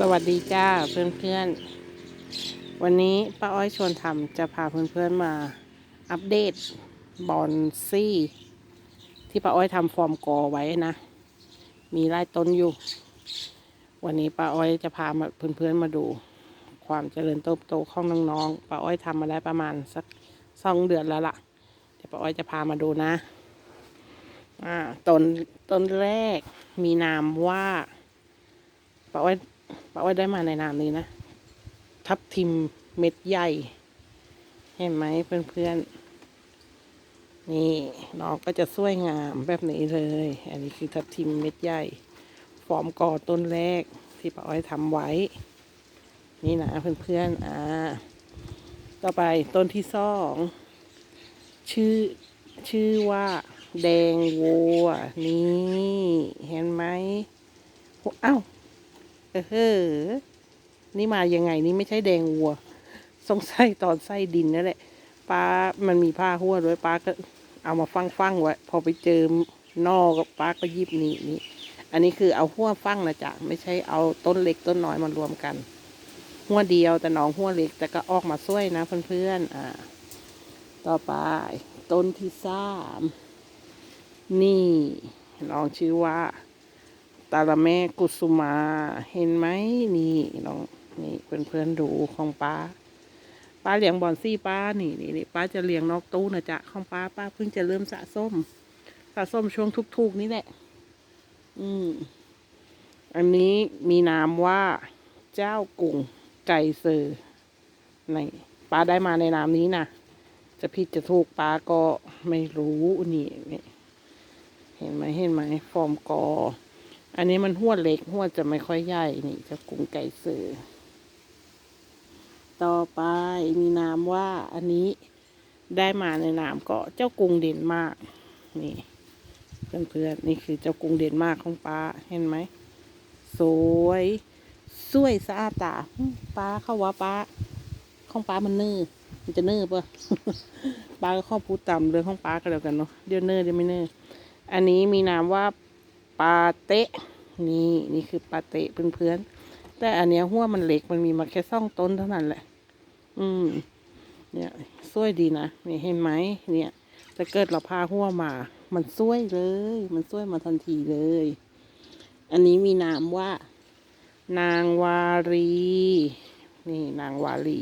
สวัสดีจ้าเพื่อนๆ วันนี้ป้าอ้อยชวนทำจะพาเพื่อนๆมาอัปเดตบอนซี่ ที่ป้าอ้อยทำฟอร์มกอไว้นะ มีไร่ต้นอยู่ วันนี้ป้าอ้อยจะพามาเพื่อนๆมาดู ความเจริญเติบโตของน้องๆป้าอ้อยทำมาได้ประมาณสักสองเดือนแล้วล่ะเดี๋ยวป้าอ้อยจะพามาดูนะอ่าต้นต้นแรกมีนามว่าป้าอ้อย ป้าอ้อยได้มาในนามนี้นะ ทับทิมเม็ดใหญ่ เห็นไหมเพื่อนๆ นี่น้องก็จะสวยงามแบบนี้เลย อันนี้คือทับทิมเม็ดใหญ่ ฟอร์มก่อต้นแรกที่ป้าอ้อยทำไว้ นี่นะเพื่อนๆ อ่า ต่อไปต้นที่สอง ชื่อชื่อว่า แดงวัว นี่ เห็นไหมเอ้า เออนี่มายังไงนี่ไม่ใช่แดงวัว สงสัยตอนไส้ดินนั่นแหละป้ามันมีผ้าหัวด้วยป้าก็เอามาฟังฟังไว้พอไปเจอนอกกับป้าก็ยิบนี่นี่อันนี้คือเอาหัวฟังนะจ๊ะไม่ใช่เอาต้นเล็กต้นน้อยมารวมกัน หัวเดียวแต่หนองหัวเล็ก แต่ก็ออกมาสวยนะเพื่อนๆอ่า ต่อไป ต้นที่สามนี่น้องชื่อว่า ตาละแม่กุสุมา เห็นไหมนี่ลองนี่เพื่อนเพื่อนดูของป้าป้าเลี้ยงบอนซี่ป้านี่นี่นี่ป้าจะเลี้ยงนอกตู้นะจ๊ะของป้าป้าเพิ่งจะเริ่มสะส้ม สะส้มช่วงทุกๆนี่แหละ อืม อันนี้มีนามว่าเจ้ากุ่งไก่เซอร์ในป้าได้มาในนามนี้นะจะผิดจะถูกป้าก็ไม่รู้นี่นี่เห็นไหมเห็นไหมฟอร์มกอ อันนี้มันหัวเล็กหัวจะไม่ค่อยใหญ่นี่เจะกุ้งไก่เสือต่อไปมีนามว่าอันนี้ได้มาในนามก็เจ้ากรุงเด่นมาก นี่เพื่อนๆนี่คือเจ้ากรุงเด่นมากของป้าเห็นไหมสวยสวยสะอาดตาป้าเข้าว่าป้าของป้ามันนื่อมันจะเนื่อปะป้าก็ข้อพูดต่ำเรื่องของป้าก็แล้วกันเนาะเดี๋ยวเนื่อเดี๋ยวไม่เนื่ออันนี้มีนามว่าปาเตะ นี่นี่คือปาเตะเพื่อนๆแต่อันเนี้ยหัวมันเล็กมันมีมาแค่ซ่องต้นเท่านั้นแหละ อืม เนี่ยสวยดีนะนี่เห็นไหมเนี่ยถ้าเกิดเราพาหัวมา มันสวยเลย มันสวยมาทันทีเลย อันนี้มีนามว่า นางวารี นี่นางวารี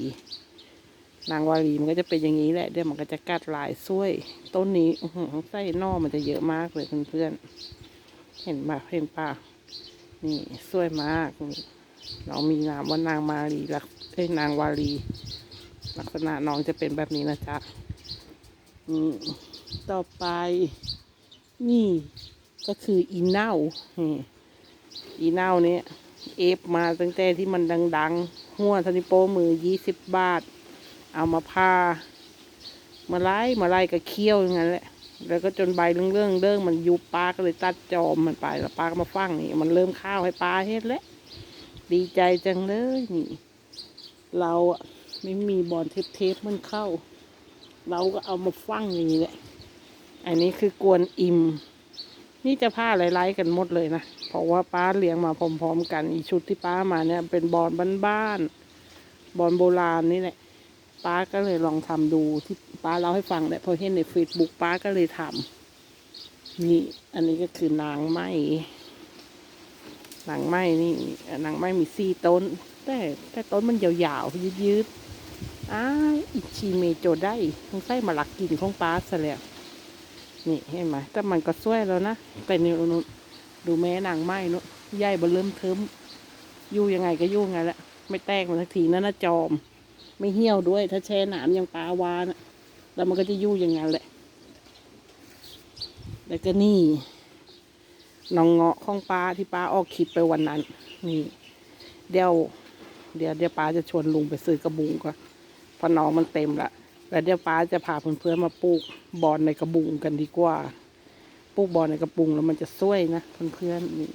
นางวารีมันก็จะเป็นอย่างนี้แหละเดี๋ยวมันก็จะกัดลายสวย ต้นนี้ขอหือไส้นอกมันจะเยอะมากเลยเพื่อนๆเห็นปะเห็นปะ นี่สวยมากนี่น้องมีนามว่านางมารีลักเอ้นางวารีลักษณะน้องจะเป็นแบบนี้นะจ๊ะอืมต่อไป นี่ก็คืออีเน่าอีเน่าเนี้ยเอฟมาตั้งแต่ที่มันดัง ๆ หัวทานิโปมือยี่สิบบาท เอามาพามาไล่มาไล่กับเคี้ยวอย่างนั้นแหละ แล้วก็จนใบเรื่องเรื่องเรื่องมันยุบปลาก็เลยตัดจอมมันไปแล้วปลาก็มาฟังนี่ มันเริ่มข้าวให้ปลาเฮ็ดแล้วดีใจจังเลยนี่ เราอะไม่มีบอลเทปเทปๆมันเข้า เราก็เอามาฟังอย่างนี้แหละ อันนี้คือกวนอิมนี่จะผ้าไล่ๆกันหมดเลยนะ เพราะว่าป้าเลี้ยงมาพร้อมๆ กัน อีชุดที่ป้ามาเนี่ยเป็นบอลบ้านๆบอลโบราณนี่แหละ ป้าก็เลยลองทำดูที่ป้าเล่าให้ฟังแหละพอเห็นในเฟซบุ๊กป้าก็เลยทำนี่ อันนี้ก็คือนางไม้นางไม้นี่นางไม้มีสี่ต้น แต่แต่ต้นมันยาวๆยืดๆอ้าอิชิเมโจได้ต้องใส่มาหลักกินของป้าซะแล้วนี่เห็นไหมแต่มันก็สวยแล้วนะแต่นี่นดูแม่นางไม้นู่นใหญ่บนเริ่มเทิมอยู่ยังไงก็อยู่ไงแหละไม่แตกมันสักทีนั่นนะจอม ไม่เหี่ยวด้วย ถ้าแช่น้ำอย่างปลาวานะแล้วมันก็จะยู่อย่างนั้นแหละ แล้วก็นี่น้องเงาะของปลาที่ปลาออกคลิปไปวันนั้น นี่ เดี๋ยว เดี๋ยวเดี๋ยวปลาจะชวนลุงไปซื้อกระบุงก่อนเพราะน้องมันเต็มละแล้วเดี๋ยวปลาจะพาเพื่อนๆมาปลูกบอนในกระบุงกันดีกว่าปลูกบอนในกระบุงแล้วมันจะสวยนะเพื่อนๆนี่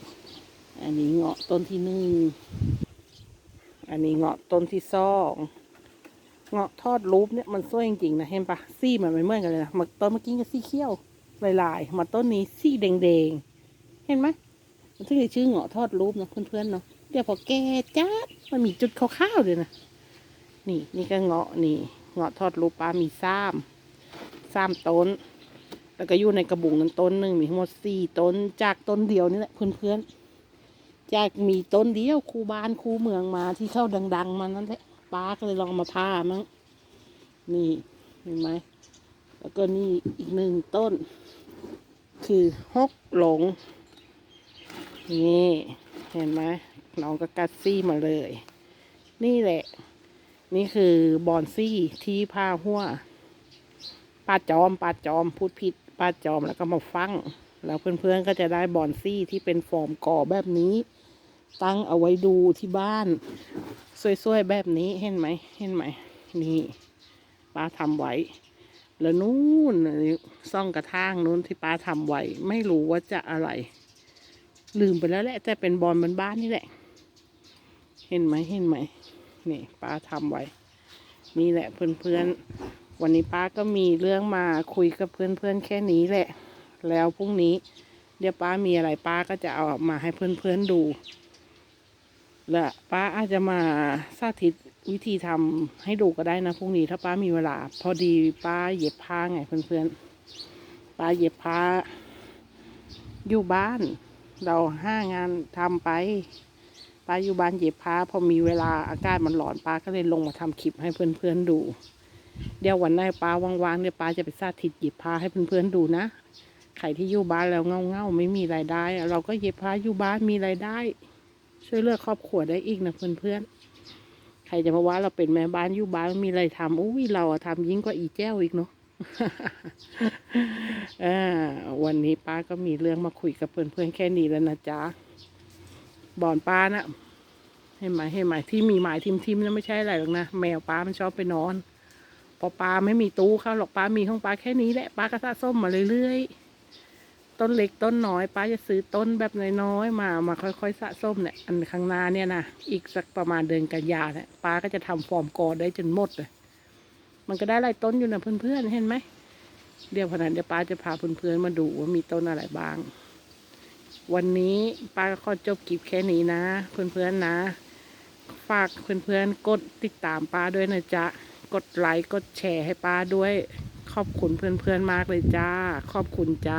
อันนี้เงาะต้นที่หนึ่งอันนี้เงาะต้นที่สอง เงาะทอดรูปเนี่ยมันสวยจริงๆนะเห็นปะซี่มันไม่เหมือนกันเลยนะมาต้นเมื่อกี้ก็สีเขียวลายๆมาต้นนี้สีแดงๆ เห็นไหมมันถึงจะชื่อเงาะทอดรูปนะเพื่อนๆเนาะเดี๋ยวพอแก่จัดมันมีจุดขาวๆเลยนะนี่นี่ก็เงาะนี่เงาะทอดรูปปลามีซ้ำซ้ำต้น แล้วก็อยู่ในกระบุงนั้นต้นหนึ่งมีทั้งหมดสี่ต้นจากต้นเดียวนี่แหละเพื่อนๆจากมีต้นเดียวคูบ้านคูเมืองมาที่เข้าดัง ๆ มานั่นแหละ ป้าก็เลยลองมาพามั้งนี่เห็นไหมแล้วก็นี่อีกหนึ่งต้น คือฮกหลง นี่เห็นไหมน้องก็กัดซี่มาเลย นี่แหละ นี่คือบอนซี่ที่พาหัวป้าจอมป้าจอมพูดผิดป้าจอมแล้วก็มาฟังแล้วเพื่อนๆก็จะได้บอนซี่ที่เป็นฟอร์มก่อแบบนี้ ตั้งเอาไว้ดูที่บ้าน สวยๆแบบนี้เห็นไหมเห็นไหมนี่ป้าทำไว้ แล้วนู่นซ่องกระทางนู้นที่ป้าทำไว้ ไม่รู้ว่าจะอะไร ลืมไปแล้วแหละแต่เป็นบอลบ้านๆนี่แหละ เห็นไหมเห็นไหมนี่ป้าทำไว้ นี่แหละเพื่อนๆ วันนี้ป้าก็มีเรื่องมาคุยกับเพื่อนๆแค่นี้แหละ แล้วพรุ่งนี้ เดี๋ยวป้ามีอะไรป้าก็จะเอามาให้เพื่อนๆดู และป้าอาจจะมาสาธิตวิธีทำให้ดูก็ได้นะพรุ่งนี้ถ้าป้ามีเวลา พอดีป้าเย็บผ้าไงเพื่อนๆป้าเย็บผ้า อยู่บ้าน เราห้างานทำไปป้าอยู่บ้านเย็บผ้า พอมีเวลาอากาศมันร้อนป้าก็เลยลงมาทำคลิปให้เพื่อนๆดู เดี๋ยววันหน้าป้าว่างๆเดี๋ยวป้าจะไปสาธิตเย็บผ้าให้เพื่อนๆดูนะใครที่อยู่บ้านแล้วเงาๆไม่มีรายได้ เราก็เย็บผ้าอยู่บ้านมีรายได้ ช่วยเลือกครอบครัวได้อีกนะเพื่อนๆใครจะมาว่าเราเป็นแม่บ้านอยู่บ้านมีอะไรทำอุ้ยเราอะทำยิ่งกว่าอีแจ้วอีกเนาะวันนี้ป้าก็มีเรื่องมาคุยกับเพื่อนๆแค่นี้แล้วนะจ๊ะบอนป้านะเห็นไหมเห็นไหมที่มีหมายทิมๆนั่นไม่ใช่อะไรหรอกนะแมวป้ามันชอบไปนอน พอปลาไม่มีตู้เข้าหรอกป้ามีของป้าแค่นี้แหละป้าก็สะสมมาเรื่อยๆ ต้นเล็กต้นน้อยป้าจะซื้อต้นแบบน้อยๆมามาค่อยๆสะสมเนี่ยอันข้างหน้าเนี่ยนะอีกสักประมาณเดือนกันยาเนี่ยป้าก็จะทำฟอร์มกอได้จนหมดเลยมันก็ได้หลายต้นอยู่นะเพื่อนๆเห็นไหมเดี๋ยวพนันเดี๋ยวป้าจะพาเพื่อนๆมาดูว่ามีต้นอะไรบ้าง วันนี้ป้าก็ขอจบคลิปแค่นี้นะ เพื่อนๆนะ ฝากเพื่อนๆกดติดตามป้าด้วยนะจ๊ะกดไลค์กดแชร์ให้ป้าด้วย ขอบคุณเพื่อนๆมากเลยจ้า ขอบคุณจ้า